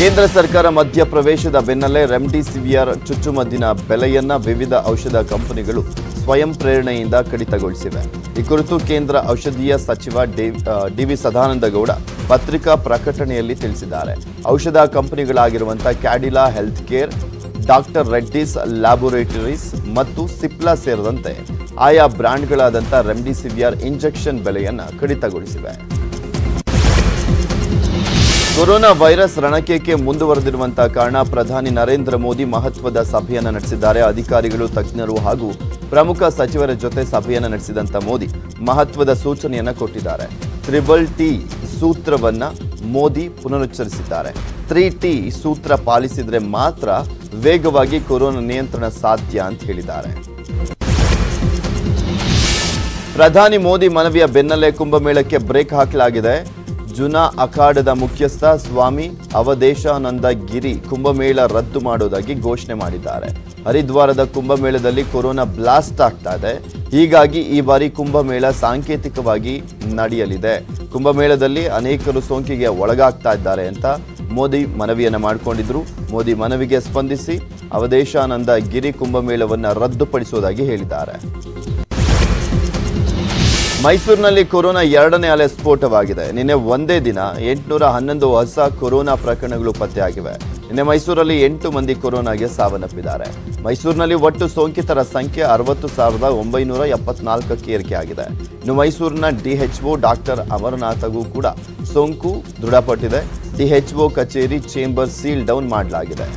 ಕೇಂದ್ರ ಸರ್ಕಾರ ಮಧ್ಯಪ್ರವೇಶದ ಬೆನ್ನಲ್ಲೇ ರೆಮ್ಡಿಸಿವಿಯರ್ ಚುಚ್ಚುಮದ್ದಿನ ಬೆಲೆಯನ್ನ ವಿವಿಧ ಔಷಧ ಕಂಪನಿಗಳು ಸ್ವಯಂ ಪ್ರೇರಣೆಯಿಂದ ಕಡಿತಗೊಳಿಸಿವೆ. ಈ ಕುರಿತು ಕೇಂದ್ರ ಔಷಧೀಯ ಸಚಿವ ಡಿವಿ ಸದಾನಂದಗೌಡ ಪತ್ರಿಕಾ ಪ್ರಕಟಣೆಯಲ್ಲಿ ತಿಳಿಸಿದ್ದಾರೆ. ಔಷಧ ಕಂಪನಿಗಳಾಗಿರುವಂತಹ Cadila health care doctor Reddy's laboratories ಮತ್ತು ಸಿಪ್ಲಾ ಸೇರಿದಂತೆ ಆಯಾ ಬ್ರ್ಯಾಂಡ್ಗಳಾದಂಥ ರೆಮ್ಡಿಸಿವಿಯರ್ ಇಂಜೆಕ್ಷನ್ ಬೆಲೆಯನ್ನು ಕಡಿತಗೊಳಿಸಿವೆ. ಕೊರೋನಾ ವೈರಸ್ ರಣಕೇಕೆ ಮುಂದುವರೆದಿರುವಂತಹ ಕಾರಣ ಪ್ರಧಾನಿ ನರೇಂದ್ರ ಮೋದಿ ಮಹತ್ವದ ಸಭೆಯನ್ನು ನಡೆಸಿದ್ದಾರೆ. ಅಧಿಕಾರಿಗಳು, ತಜ್ಞರು ಹಾಗೂ ಪ್ರಮುಖ ಸಚಿವರ ಜೊತೆ ಸಭೆಯನ್ನು ನಡೆಸಿದಂತ ಮೋದಿ ಮಹತ್ವದ ಸೂಚನೆಯನ್ನು ಕೊಟ್ಟಿದ್ದಾರೆ. ತ್ರಿಬಲ್ ಟಿ ಸೂತ್ರವನ್ನ ಮೋದಿ ಪುನರುಚ್ಚರಿಸಿದ್ದಾರೆ. ತ್ರೀ ಟಿ ಸೂತ್ರ ಪಾಲಿಸಿದ್ರೆ ಮಾತ್ರ ವೇಗವಾಗಿ ಕೊರೋನಾ ನಿಯಂತ್ರಣ ಸಾಧ್ಯ ಅಂತ ಹೇಳಿದ್ದಾರೆ. ಪ್ರಧಾನಿ ಮೋದಿ ಮನವಿಯ ಬೆನ್ನಲ್ಲೇ ಕುಂಭಮೇಳಕ್ಕೆ ಬ್ರೇಕ್ ಹಾಕಲಾಗಿದೆ. ಜುನಾ ಅಖಾಡದ ಮುಖ್ಯಸ್ಥ ಸ್ವಾಮಿ ಅವಧೇಶಾನಂದ ಗಿರಿ ಕುಂಭಮೇಳ ರದ್ದು ಮಾಡುವುದಾಗಿ ಘೋಷಣೆ ಮಾಡಿದ್ದಾರೆ. ಹರಿದ್ವಾರದ ಕುಂಭಮೇಳದಲ್ಲಿ ಕೊರೋನಾ ಬ್ಲಾಸ್ಟ್ ಆಗ್ತಾ ಇದೆ. ಹೀಗಾಗಿ ಈ ಬಾರಿ ಕುಂಭಮೇಳ ಸಾಂಕೇತಿಕವಾಗಿ ನಡೆಯಲಿದೆ. ಕುಂಭಮೇಳದಲ್ಲಿ ಅನೇಕರು ಸೋಂಕಿಗೆ ಒಳಗಾಗ್ತಾ ಇದ್ದಾರೆ ಅಂತ ಮೋದಿ ಮನವಿಯನ್ನು ಮಾಡಿಕೊಂಡಿದ್ರು. ಮೋದಿ ಮನವಿಗೆ ಸ್ಪಂದಿಸಿ ಅವದೇಶಾನಂದ ಗಿರಿ ಕುಂಭಮೇಳವನ್ನು ರದ್ದುಪಡಿಸುವುದಾಗಿ ಹೇಳಿದ್ದಾರೆ. ಮೈಸೂರಿನಲ್ಲಿ ಕೊರೋನಾ ಎರಡನೇ ಅಲೆ ಸ್ಫೋಟವಾಗಿದೆ. ನಿನ್ನೆ ಒಂದೇ ದಿನ ಎಂಟುನೂರ ಹನ್ನೊಂದು ಹೊಸ ಕೊರೋನಾ ಪ್ರಕರಣಗಳು ಪತ್ತೆಯಾಗಿವೆ. ನಿನ್ನೆ ಮೈಸೂರಲ್ಲಿ ಎಂಟು ಮಂದಿ ಕೊರೋನಾಗೆ ಸಾವನ್ನಪ್ಪಿದ್ದಾರೆ. ಮೈಸೂರಿನಲ್ಲಿ ಒಟ್ಟು ಸೋಂಕಿತರ ಸಂಖ್ಯೆ ಅರವತ್ತು ಸಾವಿರದ ಒಂಬೈನೂರ ಎಪ್ಪತ್ನಾಲ್ಕಕ್ಕೆ ಏರಿಕೆಯಾಗಿದೆ. ಇನ್ನು ಮೈಸೂರಿನ ಡಿಎಚ್ಒ ಡಾಕ್ಟರ್ ಅಮರನಾಥಗೂ ಕೂಡ ಸೋಂಕು ದೃಢಪಟ್ಟಿದೆ. ಡಿಎಚ್ಒ ಕಚೇರಿ ಚೇಂಬರ್ ಸೀಲ್ ಡೌನ್ ಮಾಡಲಾಗಿದೆ.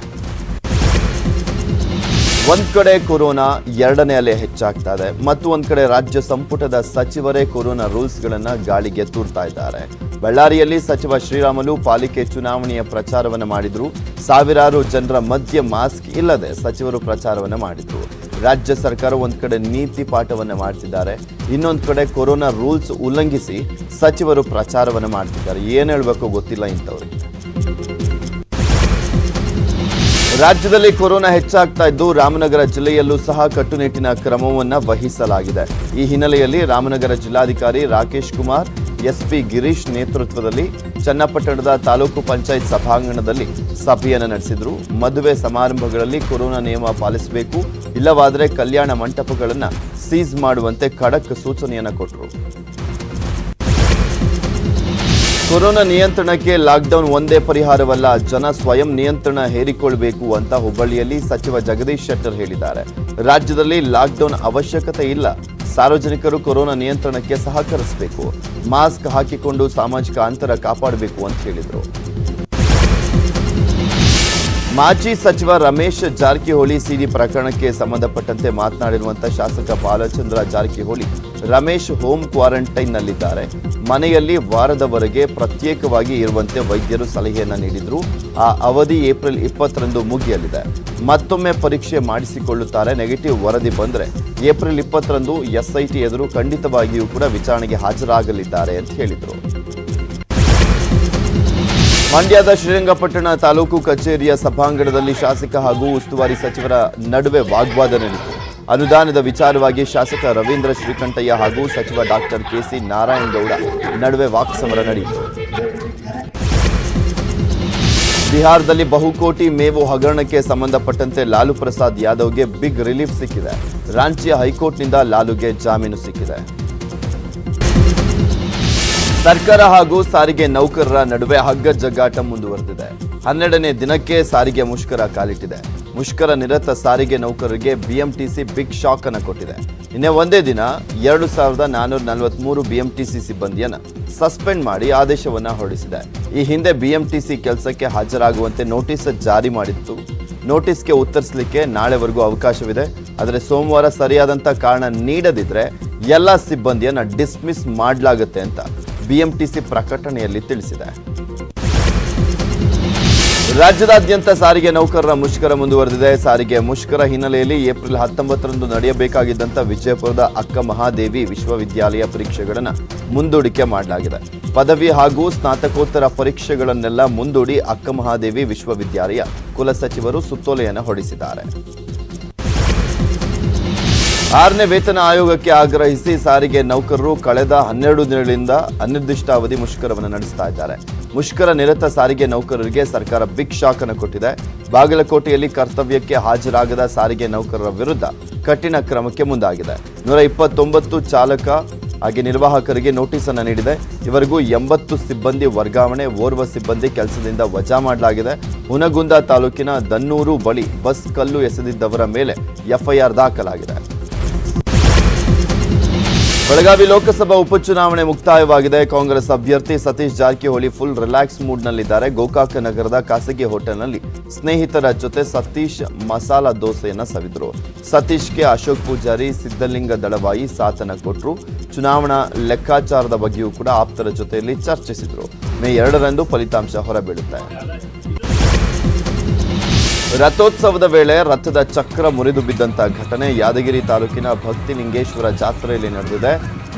ಒಂದ್ ಕಡೆ ಕೊರೋನಾ ಎರಡನೇ ಅಲೆ ಹೆಚ್ಚಾಗ್ತಾ ಇದೆ. ಮತ್ತು ಒಂದ್ ಕಡೆ ರಾಜ್ಯ ಸಂಪುಟದ ಸಚಿವರೇ ಕೊರೋನಾ ರೂಲ್ಸ್ ಗಳನ್ನ ಗಾಳಿಗೆ ತೂರ್ತಾ ಇದ್ದಾರೆ. ಬಳ್ಳಾರಿಯಲ್ಲಿ ಸಚಿವ ಶ್ರೀರಾಮುಲು ಪಾಲಿಕೆ ಚುನಾವಣೆಯ ಪ್ರಚಾರವನ್ನ ಮಾಡಿದ್ರು. ಸಾವಿರಾರು ಜನರ ಮಧ್ಯೆ ಮಾಸ್ಕ್ ಇಲ್ಲದೆ ಸಚಿವರು ಪ್ರಚಾರವನ್ನ ಮಾಡಿದ್ರು. ರಾಜ್ಯ ಸರ್ಕಾರ ಒಂದ್ ಕಡೆ ನೀತಿ ಪಾಠವನ್ನ ಮಾಡ್ತಿದ್ದಾರೆ. ಇನ್ನೊಂದ್ ಕಡೆ ಕೊರೋನಾ ರೂಲ್ಸ್ ಉಲ್ಲಂಘಿಸಿ ಸಚಿವರು ಪ್ರಚಾರವನ್ನ ಮಾಡ್ತಿದ್ದಾರೆ. ಏನ್ ಹೇಳ್ಬೇಕು ಗೊತ್ತಿಲ್ಲ ಇಂಥವ್ರಿಗೆ. ರಾಜ್ಯದಲ್ಲಿ ಕೊರೋನಾ ಹೆಚ್ಚಾಗ್ತಾ ಇದ್ದು ರಾಮನಗರ ಜಿಲ್ಲೆಯಲ್ಲೂ ಸಹ ಕಟ್ಟುನಿಟ್ಟಿನ ಕ್ರಮವನ್ನು ವಹಿಸಲಾಗಿದೆ. ಈ ಹಿನ್ನೆಲೆಯಲ್ಲಿ ರಾಮನಗರ ಜಿಲ್ಲಾಧಿಕಾರಿ ರಾಕೇಶ್ ಕುಮಾರ್, ಎಸ್ಪಿ ಗಿರೀಶ್ ನೇತೃತ್ವದಲ್ಲಿ ಚನ್ನಪಟ್ಟಣದ ತಾಲೂಕು ಪಂಚಾಯತ್ ಸಭಾಂಗಣದಲ್ಲಿ ಸಭೆಯನ್ನು ನಡೆಸಿದರು. ಮದುವೆ ಸಮಾರಂಭಗಳಲ್ಲಿ ಕೊರೋನಾ ನಿಯಮ ಪಾಲಿಸಬೇಕು, ಇಲ್ಲವಾದರೆ ಕಲ್ಯಾಣ ಮಂಟಪಗಳನ್ನು ಸೀಸ್ ಮಾಡುವಂತೆ ಖಡಕ್ ಸೂಚನೆಯನ್ನು ಕೊಟ್ಟರು ಕೊರೋನಾ ನಿಯಂತ್ರಣಕ್ಕೆ ಲಾಕ್ಡೌನ್ ಒಂದೇ ಪರಿಹಾರವಲ್ಲ, ಜನ ಸ್ವಯಂ ನಿಯಂತ್ರಣ ಹೇರಿಕೊಳ್ಬೇಕು ಅಂತ ಹುಬ್ಬಳ್ಳಿಯಲ್ಲಿ ಸಚಿವ ಜಗದೀಶ್ ಶೆಟ್ಟರ್ ಹೇಳಿದ್ದಾರೆ. ರಾಜ್ಯದಲ್ಲಿ ಲಾಕ್ಡೌನ್ ಅವಶ್ಯಕತೆ ಇಲ್ಲ. ಸಾರ್ವಜನಿಕರು ಕೊರೋನಾ ನಿಯಂತ್ರಣಕ್ಕೆ ಸಹಕರಿಸಬೇಕು. ಮಾಸ್ಕ್ ಹಾಕಿಕೊಂಡು ಸಾಮಾಜಿಕ ಅಂತರ ಕಾಪಾಡಬೇಕು ಅಂತ ಹೇಳಿದರು. ಮಾಜಿ ಸಚಿವ ರಮೇಶ್ ಜಾರಕಿಹೊಳಿ ಸಿಡಿ ಪ್ರಕರಣಕ್ಕೆ ಸಂಬಂಧಪಟ್ಟಂತೆ ಮಾತನಾಡಿರುವಂತಹ ಶಾಸಕ ಬಾಲಚಂದ್ರ ಜಾರಕಿಹೊಳಿ ರಮೇಶ್ ಹೋಮ್ ಕ್ವಾರಂಟೈನ್ನಲ್ಲಿದ್ದಾರೆ. ಮನೆಯಲ್ಲಿ ವಾರದವರೆಗೆ ಪ್ರತ್ಯೇಕವಾಗಿ ಇರುವಂತೆ ವೈದ್ಯರು ಸಲಹೆಯನ್ನು ನೀಡಿದ್ರು. ಆ ಅವಧಿ ಏಪ್ರಿಲ್ ಇಪ್ಪತ್ತರಂದು ಮುಗಿಯಲಿದೆ. ಮತ್ತೊಮ್ಮೆ ಪರೀಕ್ಷೆ ಮಾಡಿಸಿಕೊಳ್ಳುತ್ತಾರೆ ನೆಗೆಟಿವ್ ವರದಿ ಬಂದರೆ ಏಪ್ರಿಲ್ ಇಪ್ಪತ್ತರಂದು ಎಸ್ಐಟಿ ಎದುರು ಖಂಡಿತವಾಗಿಯೂ ಕೂಡ ವಿಚಾರಣೆಗೆ ಹಾಜರಾಗಲಿದ್ದಾರೆ ಅಂತ ಹೇಳಿದರು. ಮಂಡ್ಯದ ಶ್ರೀರಂಗಪಟ್ಟಣ ತಾಲೂಕು ಕಚೇರಿಯ ಸಭಾಂಗಣದಲ್ಲಿ ಶಾಸಕ ಹಾಗೂ ಉಸ್ತುವಾರಿ ಸಚಿವರ ನಡುವೆ ವಾಗ್ವಾದ ನಡೆಯಿತು ಅನುದಾನದ ವಿಚಾರವಾಗಿ ಶಾಸಕ ರವೀಂದ್ರ ಶ್ರೀಕಂಠಯ್ಯ ಹಾಗೂ ಸಚಿವ ಡಾಕ್ಟರ್ ಕೆಸಿ ನಾರಾಯಣಗೌಡ ನಡುವೆ ವಾಕ್ಸಮರ ನಡೆಯಿತು. ಬಿಹಾರದಲ್ಲಿ ಬಹುಕೋಟಿ ಮೇವು ಹಗರಣಕ್ಕೆ ಸಂಬಂಧಪಟ್ಟಂತೆ ಲಾಲು ಪ್ರಸಾದ್ ಯಾದವ್ಗೆ ಬಿಗ್ ರಿಲೀಫ್ ಸಿಕ್ಕಿದೆ. ರಾಂಚಿಯ ಹೈಕೋರ್ಟ್ನಿಂದ ಲಾಲುಗೆ ಜಾಮೀನು ಸಿಕ್ಕಿದೆ. ಸರ್ಕಾರ ಹಾಗೂ ಸಾರಿಗೆ ನೌಕರರ ನಡುವೆ ಹಗ್ಗ ಜಗ್ಗಾಟ ಮುಂದುವರೆದಿದೆ. ಹನ್ನೆರಡನೇ ದಿನಕ್ಕೆ ಸಾರಿಗೆ ಮುಷ್ಕರ ಕಾಲಿಟ್ಟಿದೆ. ಮುಷ್ಕರ ನಿರತ ಸಾರಿಗೆ ನೌಕರರಿಗೆ ಬಿಎಂಟಿಸಿ ಬಿಗ್ ಶಾಕ್ ಅನ್ನು ಕೊಟ್ಟಿದೆ. ನಿನ್ನೆ ಒಂದೇ ದಿನ ಎರಡು ಸಾವಿರದ ನಾನ್ನೂರ ನಲವತ್ಮೂರು ಬಿಎಂಟಿಸಿ ಸಿಬ್ಬಂದಿಯನ್ನ ಸಸ್ಪೆಂಡ್ ಮಾಡಿ ಆದೇಶವನ್ನ ಹೊರಡಿಸಿದೆ. ಈ ಹಿಂದೆ ಬಿಎಂಟಿಸಿ ಕೆಲಸಕ್ಕೆ ಹಾಜರಾಗುವಂತೆ ನೋಟಿಸ್ ಜಾರಿ ಮಾಡಿತ್ತು. ನೋಟಿಸ್ಗೆ ಉತ್ತರಿಸಲಿಕ್ಕೆ ನಾಳೆವರೆಗೂ ಅವಕಾಶವಿದೆ. ಆದರೆ ಸೋಮವಾರ ಸರಿಯಾದಂಥ ಕಾರಣ ನೀಡದಿದ್ರೆ ಎಲ್ಲ ಸಿಬ್ಬಂದಿಯನ್ನ ಡಿಸ್ಮಿಸ್ ಮಾಡಲಾಗುತ್ತೆ ಅಂತ ಬಿಎಂಟಿಸಿ ಪ್ರಕಟಣೆಯಲ್ಲಿ ತಿಳಿಸಿದೆ. ರಾಜ್ಯದಾದ್ಯಂತ ಸಾರಿಗೆ ನೌಕರರ ಮುಷ್ಕರ ಮುಂದುವರೆದಿದೆ. ಸಾರಿಗೆ ಮುಷ್ಕರ ಹಿನ್ನೆಲೆಯಲ್ಲಿ ಏಪ್ರಿಲ್ ಹತ್ತೊಂಬತ್ತರಂದು ನಡೆಯಬೇಕಾಗಿದ್ದಂಥ ವಿಜಯಪುರದ ಅಕ್ಕ ಮಹಾದೇವಿ ವಿಶ್ವವಿದ್ಯಾಲಯ ಪರೀಕ್ಷೆಗಳನ್ನು ಮುಂದೂಡಿಕೆ ಮಾಡಲಾಗಿದೆ. ಪದವಿ ಹಾಗೂ ಸ್ನಾತಕೋತ್ತರ ಪರೀಕ್ಷೆಗಳನ್ನೆಲ್ಲ ಮುಂದೂಡಿ ಅಕ್ಕ ಮಹಾದೇವಿ ವಿಶ್ವವಿದ್ಯಾಲಯ ಕುಲಸಚಿವರು ಸುತ್ತೋಲೆಯನ್ನು ಹೊರಡಿಸಿದ್ದಾರೆ. ಆರನೇ ವೇತನ ಆಯೋಗಕ್ಕೆ ಆಗ್ರಹಿಸಿ ಸಾರಿಗೆ ನೌಕರರು ಕಳೆದ ಹನ್ನೆರಡು ದಿನಗಳಿಂದ ಅನಿರ್ದಿಷ್ಟಾವಧಿ ಮುಷ್ಕರವನ್ನು ನಡೆಸ್ತಾ ಇದ್ದಾರೆ. ಮುಷ್ಕರ ನಿರತ ಸಾರಿಗೆ ನೌಕರರಿಗೆ ಸರ್ಕಾರ ಬಿಗ್ ಶಾಕ್ ಕೊಟ್ಟಿದೆ. ಬಾಗಲಕೋಟೆಯಲ್ಲಿ ಕರ್ತವ್ಯಕ್ಕೆ ಹಾಜರಾಗದ ಸಾರಿಗೆ ನೌಕರರ ವಿರುದ್ಧ ಕಠಿಣ ಕ್ರಮಕ್ಕೆ ಮುಂದಾಗಿದೆ. ನೂರ ಇಪ್ಪತ್ತೊಂಬತ್ತು ಚಾಲಕ ಹಾಗೆ ನಿರ್ವಾಹಕರಿಗೆ ನೋಟಿಸ್ ಅನ್ನು ನೀಡಿದೆ. ಇವರಿಗೂ ಎಂಬತ್ತು ಸಿಬ್ಬಂದಿ ವರ್ಗಾವಣೆ, ಓರ್ವ ಸಿಬ್ಬಂದಿ ಕೆಲಸದಿಂದ ವಜಾ ಮಾಡಲಾಗಿದೆ. ಹುನಗುಂದ ತಾಲೂಕಿನ ದನ್ನೂರು ಬಳಿ ಬಸ್ ಕಲ್ಲು ಎಸೆದಿದ್ದವರ ಮೇಲೆ ಎಫ್ಐಆರ್ ದಾಖಲಾಗಿದೆ. ಬೆಳಗಾವಿ ಲೋಕಸಭಾ ಉಪಚುನಾವಣೆ ಮುಕ್ತಾಯವಾಗಿದೆ. ಕಾಂಗ್ರೆಸ್ ಅಭ್ಯರ್ಥಿ ಸತೀಶ್ ಜಾರಕಿಹೊಳಿ ಫುಲ್ ರಿಲ್ಯಾಕ್ಸ್ ಮೂಡ್ನಲ್ಲಿದ್ದಾರೆ ಗೋಕಾಕ ನಗರದ ಖಾಸಗಿ ಹೋಟೆಲ್ನಲ್ಲಿ ಸ್ನೇಹಿತರ ಜೊತೆ ಸತೀಶ್ ಮಸಾಲ ದೋಸೆಯನ್ನು ಸವಿದ್ರು. ಸತೀಶ್ಗೆ ಅಶೋಕ್ ಪೂಜಾರಿ ಸಿದ್ದಲಿಂಗ ದಳವಾಯಿ ಸಾಥನ ಕೊಟ್ಟರು ಚುನಾವಣಾ ಲೆಕ್ಕಾಚಾರದ ಬಗ್ಗೆಯೂ ಕೂಡ ಆಪ್ತರ ಜೊತೆಯಲ್ಲಿ ಚರ್ಚಿಸಿದರು. ಮೇ ಎರಡರಂದು ಫಲಿತಾಂಶ ಹೊರಬೀಳುತ್ತೆ. ರಥೋತ್ಸವದ ವೇಳೆ ರಥದ ಚಕ್ರ ಮುರಿದು ಬಿದ್ದಂಥ ಘಟನೆ ಯಾದಗಿರಿ ತಾಲೂಕಿನ ಭಕ್ತಿ ಲಿಂಗೇಶ್ವರ ಜಾತ್ರೆಯಲ್ಲಿ ನಡೆದಿದೆ.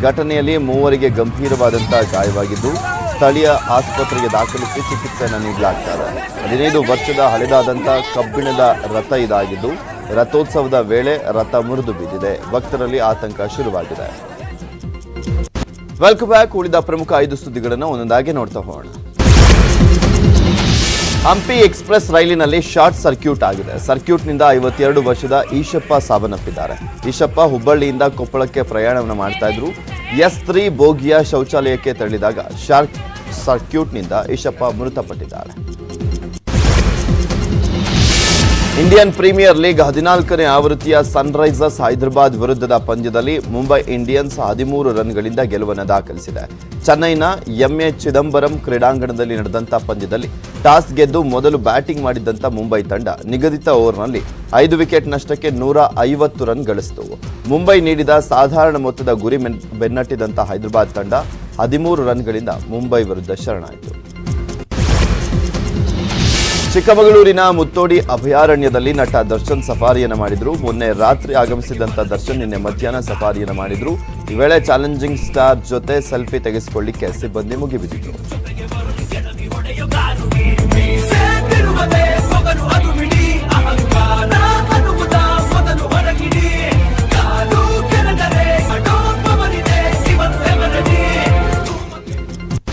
ಘಟನೆಯಲ್ಲಿ ಮೂವರಿಗೆ ಗಂಭೀರವಾದಂತಹ ಗಾಯವಾಗಿದ್ದು, ಸ್ಥಳೀಯ ಆಸ್ಪತ್ರೆಗೆ ದಾಖಲಿಸಿ ಚಿಕಿತ್ಸೆಯನ್ನು ನೀಡಲಾಗ್ತಾರೆ ಹದಿನೈದು ವರ್ಷದ ಹಳೆದಾದಂಥ ಕಬ್ಬಿಣದ ರಥ ಇದಾಗಿದ್ದು, ರಥೋತ್ಸವದ ವೇಳೆ ರಥ ಮುರಿದು ಬಿದ್ದಿದೆ. ಭಕ್ತರಲ್ಲಿ ಆತಂಕ ಶುರುವಾಗಿದೆ. ವೆಲ್ಕಮ್ ಬ್ಯಾಕ್ ಉಳಿದ ಪ್ರಮುಖ ಐದು ಸುದ್ದಿಗಳನ್ನು ಒಂದೊಂದಾಗಿ ನೋಡ್ತಾ ಹೋಗೋಣ. ಹಂಪಿ ಎಕ್ಸ್ಪ್ರೆಸ್ ರೈಲಿನಲ್ಲಿ ಶಾರ್ಟ್ ಸರ್ಕ್ಯೂಟ್ ಆಗಿದೆ. ಸರ್ಕ್ಯೂಟ್ನಿಂದ ಐವತ್ತೆರಡು ವರ್ಷದ ಈಶಪ್ಪ ಸಾವನ್ನಪ್ಪಿದ್ದಾರೆ. ಈಶಪ್ಪ ಹುಬ್ಬಳ್ಳಿಯಿಂದ ಕೊಪ್ಪಳಕ್ಕೆ ಪ್ರಯಾಣವನ್ನು ಮಾಡ್ತಾ ಇದ್ರು. ಎಸ್ ತ್ರೀ ಬೋಗಿಯ ಶೌಚಾಲಯಕ್ಕೆ ತೆರಳಿದಾಗ ಶಾರ್ಟ್ ಸರ್ಕ್ಯೂಟ್ನಿಂದ ಈಶಪ್ಪ ಮೃತಪಟ್ಟಿದ್ದಾರೆ. ಇಂಡಿಯನ್ ಪ್ರೀಮಿಯರ್ ಲೀಗ್ ಹದಿನಾಲ್ಕನೇ ಆವೃತ್ತಿಯ ಸನ್ರೈಸರ್ಸ್ ಹೈದರಾಬಾದ್ ವಿರುದ್ಧದ ಪಂದ್ಯದಲ್ಲಿ ಮುಂಬೈ ಇಂಡಿಯನ್ಸ್ ಹದಿಮೂರು ರನ್ಗಳಿಂದ ಗೆಲುವನ್ನು ದಾಖಲಿಸಿದೆ. ಚೆನ್ನೈನ ಎಂಎ ಚಿದಂಬರಂ ಕ್ರೀಡಾಂಗಣದಲ್ಲಿ ನಡೆದಂಥ ಪಂದ್ಯದಲ್ಲಿ ಟಾಸ್ ಗೆದ್ದು ಮೊದಲು ಬ್ಯಾಟಿಂಗ್ ಮಾಡಿದ್ದಂಥ ಮುಂಬೈ ತಂಡ ನಿಗದಿತ ಓವರ್ನಲ್ಲಿ ಐದು ವಿಕೆಟ್ ನಷ್ಟಕ್ಕೆ ನೂರ ಐವತ್ತು ರನ್ ಗಳಿಸಿತು. ಮುಂಬೈ ನೀಡಿದ ಸಾಧಾರಣ ಮೊತ್ತದ ಗುರಿ ಬೆನ್ನಟ್ಟಿದಂಥ ಹೈದರಾಬಾದ್ ತಂಡ ಹದಿಮೂರು ರನ್ಗಳಿಂದ ಮುಂಬೈ ವಿರುದ್ಧ ಶರಣಾಯಿತು. ಚಿಕ್ಕಮಗಳೂರಿನ ಮುತ್ತೋಡಿ ಅಭಯಾರಣ್ಯದಲ್ಲಿ ನಟ ದರ್ಶನ್ ಸಫಾರಿಯನ್ನು ಮಾಡಿದ್ರು. ಮೊನ್ನೆ ರಾತ್ರಿ ಆಗಮಿಸಿದಂತ ದರ್ಶನ್ ನಿನ್ನೆ ಮಧ್ಯಾಹ್ನ ಸಫಾರಿಯನ್ನು ಮಾಡಿದ್ರು. ಈ ವೇಳೆ ಚಾಲೆಂಜಿಂಗ್ ಸ್ಟಾರ್ ಜೊತೆ ಸೆಲ್ಫಿ ತೆಗೆಸಿಕೊಳ್ಳಿಕ್ಕೆ ಸಿಬ್ಬಂದಿ ಮುಗಿಬಿದ್ದಿದ್ರು.